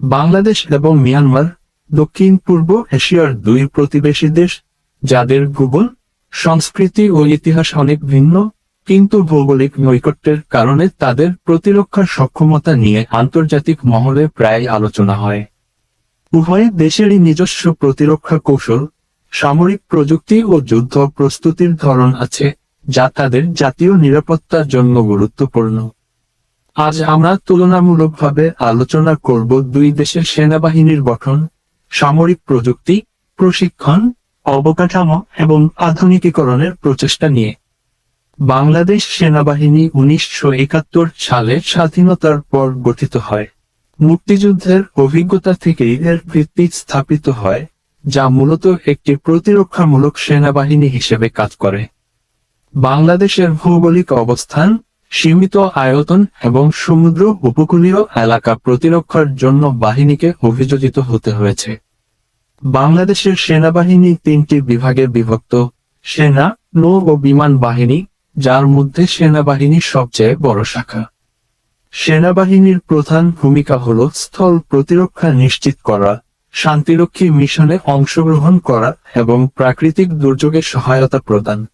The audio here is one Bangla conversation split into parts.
বাংলাদেশ এবং মিয়ানমার, দক্ষিণ, পূর্ব এশিয়ার দুই প্রতিবেশী দেশ, যাদের ভূগোল, সংস্কৃতি ও ইতিহাস অনেক ভিন্ন, কিন্তু ভৌগোলিক নৈকট্যের কারণে তাদের প্রতিরক্ষার সক্ষমতা নিয়ে আন্তর্জাতিক মহলে প্রায় আলোচনা হয়। উভয় দেশেরই নিজস্ব প্রতিরক্ষা কৌশল, সামরিক প্রযুক্তি ও যুদ্ধ প্রস্তুতির ধরন আছে, যা তাদের জাতীয় নিরাপত্তার জন্য গুরুত্বপূর্ণ। আজ আমরা তুলনামূলকভাবে আলোচনা করব দুই দেশের সেনাবাহিনীর গঠন, সামরিক প্রযুক্তি, প্রশিক্ষণ, অবকাঠামো এবং আধুনিকীকরণের প্রচেষ্টা নিয়ে। বাংলাদেশ সেনাবাহিনী উনিশশো একাত্তর সালে স্বাধীনতার পর গঠিত হয়। মুক্তিযুদ্ধের অভিজ্ঞতা থেকেই এর ভিত্তি স্থাপিত হয়, যা মূলত একটি প্রতিরক্ষামূলক সেনাবাহিনী হিসেবে কাজ করে। বাংলাদেশের ভৌগোলিক অবস্থান সীমিত আয়তন এবং সমুদ্র উপকূলীয় এলাকা প্রতিরক্ষার জন্য বাহিনীকে অভিযোজিত হতে হয়েছে। বাংলাদেশের সেনাবাহিনী তিনটি বিভাগে বিভক্ত, সেনা, নৌ ও বিমান বাহিনী, যার মধ্যে সেনাবাহিনী সবচেয়ে বড় শাখা। সেনাবাহিনীর প্রধান ভূমিকা হল স্থল প্রতিরক্ষা নিশ্চিত করা, শান্তিরক্ষী মিশনে অংশগ্রহণ করা এবং প্রাকৃতিক দুর্যোগে সহায়তা প্রদান।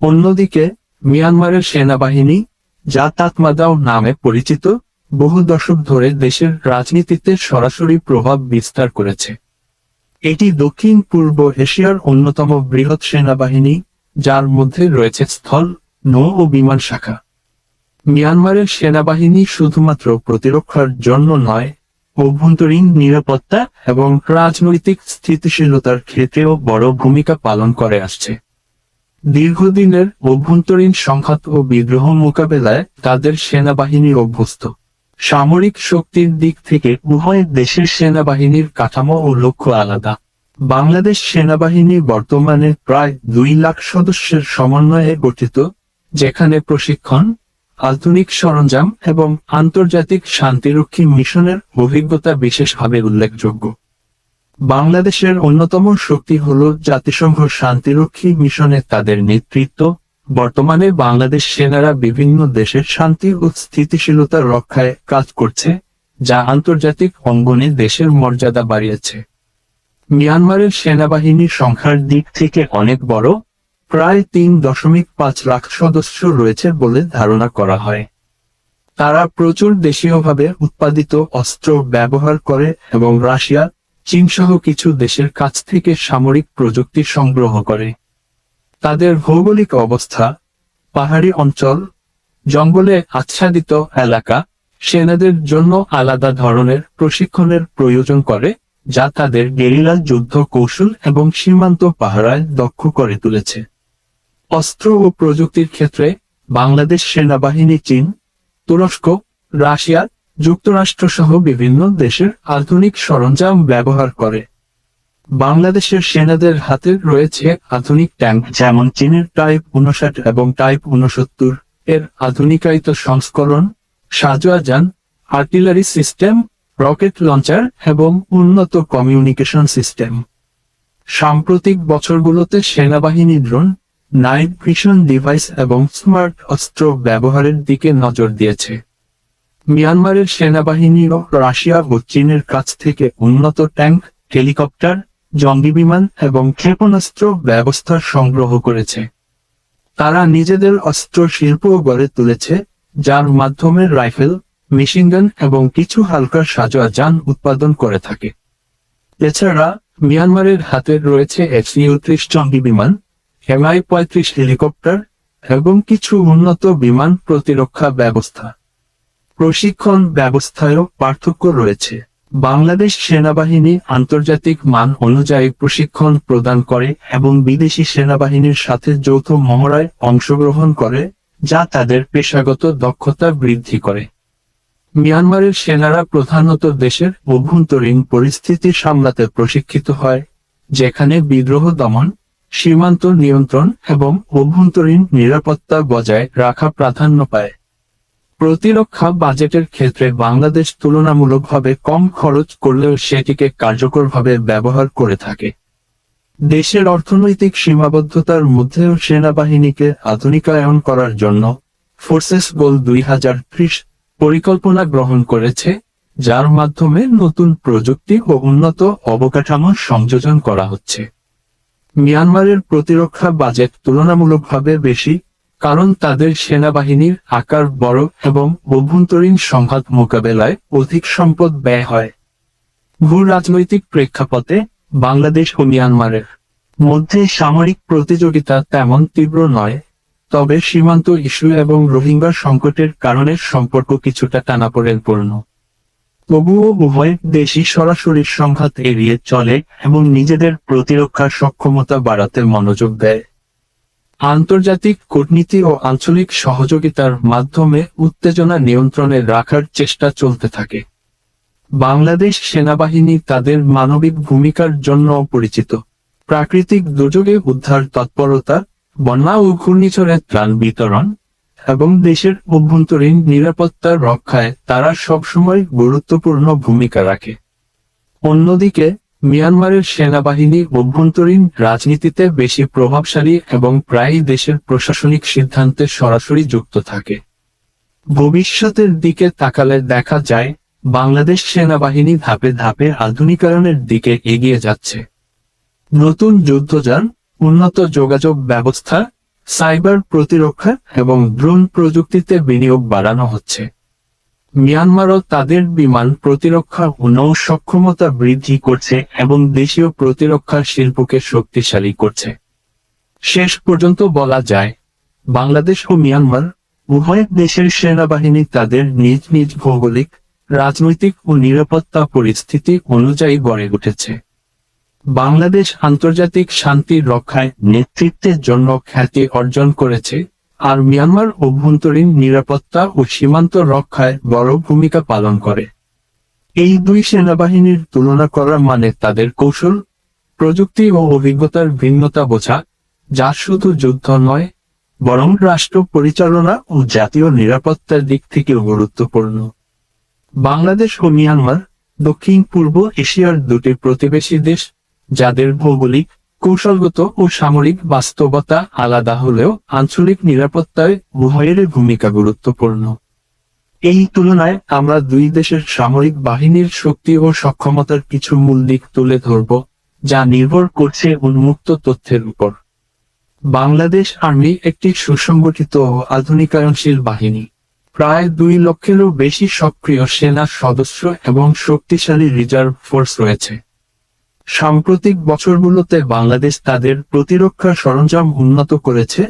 অন্যদিকে মিয়ানমারের সেনাবাহিনী যা তাতমাদাও নামে পরিচিত বহু দশক ধরে দেশের রাজনীতিতে সরাসরি প্রভাব বিস্তার করেছে। এটি দক্ষিণ পূর্ব এশিয়ার অন্যতম বৃহৎ সেনাবাহিনী, যার মধ্যে রয়েছে স্থল, নৌ ও বিমান শাখা। মিয়ানমারের সেনাবাহিনী শুধুমাত্র প্রতিরক্ষার জন্য নয়, অভ্যন্তরীণ নিরাপত্তা এবং রাজনৈতিক স্থিতিশীলতার ক্ষেত্রেও বড় ভূমিকা পালন করে আসছে। দীর্ঘদিনের অভ্যন্তরীণ সংঘাত ও বিদ্রোহ মোকাবেলায় তাদের সেনাবাহিনী অভ্যস্ত। সামরিক শক্তির দিক থেকে উভয় দেশের সেনাবাহিনীর কাঠামো ও লক্ষ্য আলাদা। বাংলাদেশ সেনাবাহিনী বর্তমানে প্রায় দুই লাখ সদস্যের সমন্বয়ে গঠিত, যেখানে প্রশিক্ষণ, আধুনিক সরঞ্জাম এবং আন্তর্জাতিক শান্তিরক্ষী মিশনের অভিজ্ঞতা বিশেষভাবে উল্লেখযোগ্য। বাংলাদেশের অন্যতম শক্তি হল জাতিসংঘ শান্তিরক্ষী মিশনে তাদের নেতৃত্ব। বর্তমানে বাংলাদেশ সেনারা বিভিন্ন দেশের শান্তি ও স্থিতিশীলতা রক্ষায় কাজ করছে, যা আন্তর্জাতিক অঙ্গনে দেশের মর্যাদা বাড়িয়েছে। মিয়ানমারের সেনাবাহিনীর সংখ্যার দিক থেকে অনেক বড়, প্রায় তিন দশমিক পাঁচ লাখ সদস্য রয়েছে বলে ধারণা করা হয়। তারা প্রচুর দেশীয়ভাবে উৎপাদিত অস্ত্র ব্যবহার করে এবং রাশিয়া চীন সহ কিছু দেশের কাছ থেকে সামরিক প্রযুক্তি সংগ্রহ করে। তাদের ভৌগোলিক অবস্থা, পাহাড়ি অঞ্চল, জঙ্গলে আচ্ছাদিত এলাকা, সেনাদের জন্য আলাদা ধরনের প্রশিক্ষণের প্রয়োজন করে, যা তাদের গেরিলা যুদ্ধ কৌশল এবং সীমান্ত পাহারায় দক্ষ করে তুলেছে। অস্ত্র ও প্রযুক্তির ক্ষেত্রে বাংলাদেশ সেনাবাহিনী চীন, তুরস্ক, রাশিয়া যুক্তরাষ্ট্র সহ বিভিন্ন দেশের আধুনিক সরঞ্জাম ব্যবহার করে। বাংলাদেশের সেনাদের হাতে রয়েছে আধুনিক ট্যাঙ্ক, যেমন চীনের টাইপ উনষাট এবং টাইপ উনসত্তর এর আধুনিকায়িত সংস্করণ সাজোয়া যান আর্টিলারি সিস্টেম, রকেট লঞ্চার এবং উন্নত কমিউনিকেশন সিস্টেম। সাম্প্রতিক বছরগুলোতে সেনাবাহিনী ড্রোন, নাইট ভিশন ডিভাইস এবং স্মার্ট অস্ত্র ব্যবহারের দিকে নজর দিয়েছে। মিয়ানমারের সেনাবাহিনীও রাশিয়া ও চীনের কাছ থেকে উন্নত ট্যাঙ্ক, হেলিকপ্টার, জঙ্গি বিমান এবং ক্ষেপণাস্ত্র ব্যবস্থা সংগ্রহ করেছে। তারা নিজেদের অস্ত্র শিল্প গড়ে তুলেছে, যার মাধ্যমে রাইফেল মেশিনগান এবং কিছু হালকা সাজোয়া যান উৎপাদন করে থাকে। এছাড়া, মিয়ানমারের হাতে রয়েছে এফসিউ ত্রিশ জঙ্গি বিমান এমআই পঁয়ত্রিশ হেলিকপ্টার এবং কিছু উন্নত বিমান প্রতিরক্ষা ব্যবস্থা। প্রশিক্ষণ ব্যবস্থায়ও পার্থক্য রয়েছে। বাংলাদেশ সেনাবাহিনী আন্তর্জাতিক মান অনুযায়ী প্রশিক্ষণ প্রদান করে এবং বিদেশি সেনাবাহিনীর সাথে যৌথ মহড়ায় অংশগ্রহণ করে, যা তাদের পেশাগত দক্ষতা বৃদ্ধি করে। মিয়ানমারের সেনারা প্রধানত দেশের অভ্যন্তরীণ পরিস্থিতি সামলাতে প্রশিক্ষিত হয়, যেখানে বিদ্রোহ দমন, সীমান্ত নিয়ন্ত্রণ এবং অভ্যন্তরীণ নিরাপত্তা বজায় রাখা প্রাধান্য পায়। প্রতিরক্ষা বাজেটের ক্ষেত্রে বাংলাদেশ তুলনামূলকভাবে কম খরচ করলেও সেটিকে কার্যকরভাবে ব্যবহার করে থাকে। দেশের অর্থনৈতিক সীমাবদ্ধতার মধ্যেও সেনাবাহিনীকে আধুনিকায়ন করার জন্য ফোর্সেস গোল দুই হাজার ত্রিশ পরিকল্পনা গ্রহণ করেছে, যার মাধ্যমে নতুন প্রযুক্তি ও উন্নত অবকাঠামো সংযোজন করা হচ্ছে। মিয়ানমারের প্রতিরক্ষা বাজেট তুলনামূলকভাবে বেশি কারণ তাদের সেনাবাহিনীর আকার বড় এবং অভ্যন্তরীণ সংঘাত মোকাবেলায় অধিক সম্পদ ব্যয় হয়। ভূ রাজনৈতিক প্রেক্ষাপটে বাংলাদেশ ও মিয়ানমারের মধ্যে সামরিক প্রতিযোগিতা তেমন তীব্র নয়, তবে সীমান্ত ইস্যু এবং রোহিঙ্গা সংকটের কারণে সম্পর্ক কিছুটা টানাপোড়েনপূর্ণ। তবুও উভয় দেশই সরাসরি সংঘাত এড়িয়ে চলে এবং নিজেদের প্রতিরক্ষা সক্ষমতা বাড়াতে মনোযোগ দেয়। আন্তর্জাতিক কূটনীতি ও আঞ্চলিক সহযোগিতার মাধ্যমে উত্তেজনা নিয়ন্ত্রণে রাখার চেষ্টা চলতে থাকে। বাংলাদেশ সেনাবাহিনী তাদের মানবিক ভূমিকার জন্য পরিচিত। প্রাকৃতিক দুর্যোগে উদ্ধার তৎপরতা, বন্যা ও ঘূর্ণিঝড়ে ত্রাণ বিতরণ এবং দেশের অভ্যন্তরীণ নিরাপত্তা রক্ষায় তারা সবসময় গুরুত্বপূর্ণ ভূমিকা রাখে। অন্যদিকে মিয়ানমারের সেনাবাহিনী অভ্যন্তরীণ রাজনীতিতে বেশি প্রভাবশালী এবং প্রায়ই দেশের প্রশাসনিক সিদ্ধান্তে সরাসরি যুক্ত থাকে। ভবিষ্যতের দিকে তাকালে দেখা যায়, বাংলাদেশ সেনাবাহিনী ধাপে ধাপে আধুনিকায়নের দিকে এগিয়ে যাচ্ছে। নতুন যুদ্ধযান, উন্নত যোগাযোগ ব্যবস্থা, সাইবার প্রতিরক্ষা এবং ড্রোন প্রযুক্তিতে বিনিয়োগ বাড়ানো হচ্ছে। মিয়ানমারও তাদের বিমান প্রতিরক্ষা ও নৌ সক্ষমতা বৃদ্ধি করছে এবং দেশীয় প্রতিরক্ষা শিল্পকে শক্তিশালী করছে। শেষ পর্যন্ত বলা যায়, বাংলাদেশ ও মিয়ানমার উভয় দেশের সেনাবাহিনী তাদের নিজ নিজ ভৌগোলিক, রাজনৈতিক ও নিরাপত্তা পরিস্থিতি অনুযায়ী গড়ে উঠেছে। বাংলাদেশ আন্তর্জাতিক শান্তি রক্ষায় নেতৃত্বের জন্য খ্যাতি অর্জন করেছে আর মিয়ানমার অভ্যন্তরীণ নিরাপত্তা ও সীমান্ত রক্ষায় বড় ভূমিকা পালন করে। এই দুই সেনাবাহিনীর তুলনা করা মানে তাদের কৌশল, প্রযুক্তি ও অভিজ্ঞতার ভিন্নতা বোঝা, যা শুধু যুদ্ধ নয়, বরং রাষ্ট্র পরিচালনা ও জাতীয় নিরাপত্তার দিক থেকেও গুরুত্বপূর্ণ। বাংলাদেশ ও মিয়ানমার দক্ষিণ পূর্ব এশিয়ার দুটি প্রতিবেশী দেশ, যাদের ভৌগোলিক কৌশলগত ও সামরিক বাস্তবতা আলাদা হলেও আঞ্চলিক নিরাপত্তায় উভয়ের ভূমিকা গুরুত্বপূর্ণ। এই তুলনায় আমরা দুই দেশের সামরিক বাহিনীর শক্তি ও সক্ষমতার কিছু মূল দিক তুলে ধরব, যা নির্ভর করছে উন্মুক্ত তথ্যের উপর। বাংলাদেশ আর্মি একটি সুসংগঠিত ও আধুনিকায়নশীল বাহিনী। প্রায় দুই লক্ষেরও বেশি সক্রিয় সেনা সদস্য এবং শক্তিশালী রিজার্ভ ফোর্স রয়েছে। সাম্প্রতিক বছরগুলোতে বাংলাদেশ তাদের প্রতিরক্ষা সরঞ্জাম উন্নত করেছে,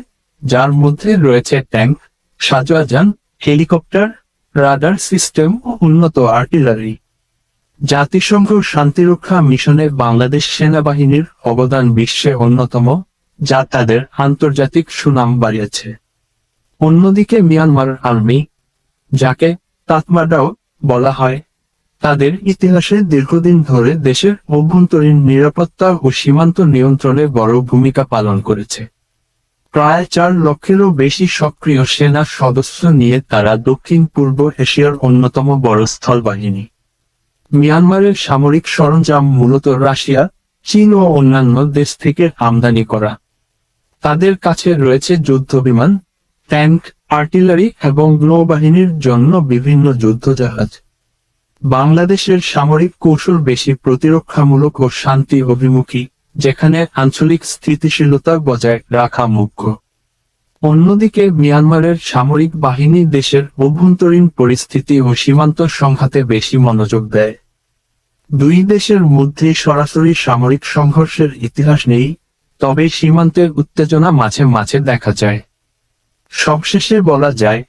যার মধ্যে রয়েছে ট্যাঙ্ক সাজোয়াজান হেলিকপ্টার, রাডার সিস্টেম ও উন্নত আর্টিলারি। জাতিসংঘ শান্তিরক্ষা মিশনে বাংলাদেশ সেনাবাহিনীর অবদান বিশ্বে অন্যতম, যা তাদের আন্তর্জাতিক সুনাম বাড়িয়েছে। অন্যদিকে মিয়ানমার আর্মি, যাকে তাতমাডাও বলা হয় তাদের ইতিহাসে দীর্ঘদিন ধরে দেশের অভ্যন্তরীণ নিরাপত্তা ও সীমান্ত নিয়ন্ত্রণে বড় ভূমিকা পালন করেছে। প্রায় চার লক্ষেরও বেশি সক্রিয় সেনা সদস্য নিয়ে তারা দক্ষিণ পূর্ব এশিয়ার অন্যতম বড় স্থল বাহিনী মিয়ানমারের সামরিক সরঞ্জাম মূলত রাশিয়া, চীন ও অন্যান্য দেশ থেকে আমদানি করা। তাদের কাছে রয়েছে যুদ্ধবিমান ট্যাঙ্ক, আর্টিলারি এবং নৌবাহিনীর জন্য বিভিন্ন যুদ্ধজাহাজ। বাংলাদেশের সামরিক কৌশল বেশি প্রতিরক্ষামূলক ও শান্তি অভিমুখী, যেখানে আঞ্চলিক স্থিতিশীলতা বজায় রাখা মুখ্য। অন্যদিকে, মিয়ানমারের সামরিক বাহিনী দেশের অভ্যন্তরীণ পরিস্থিতি ও সীমান্ত সংঘাতে বেশি মনোযোগ দেয়। দুই দেশের মধ্যে সরাসরি সামরিক সংঘর্ষের ইতিহাস নেই, তবে সীমান্তের উত্তেজনা মাঝে মাঝে দেখা যায়। সবশেষে বলা যায়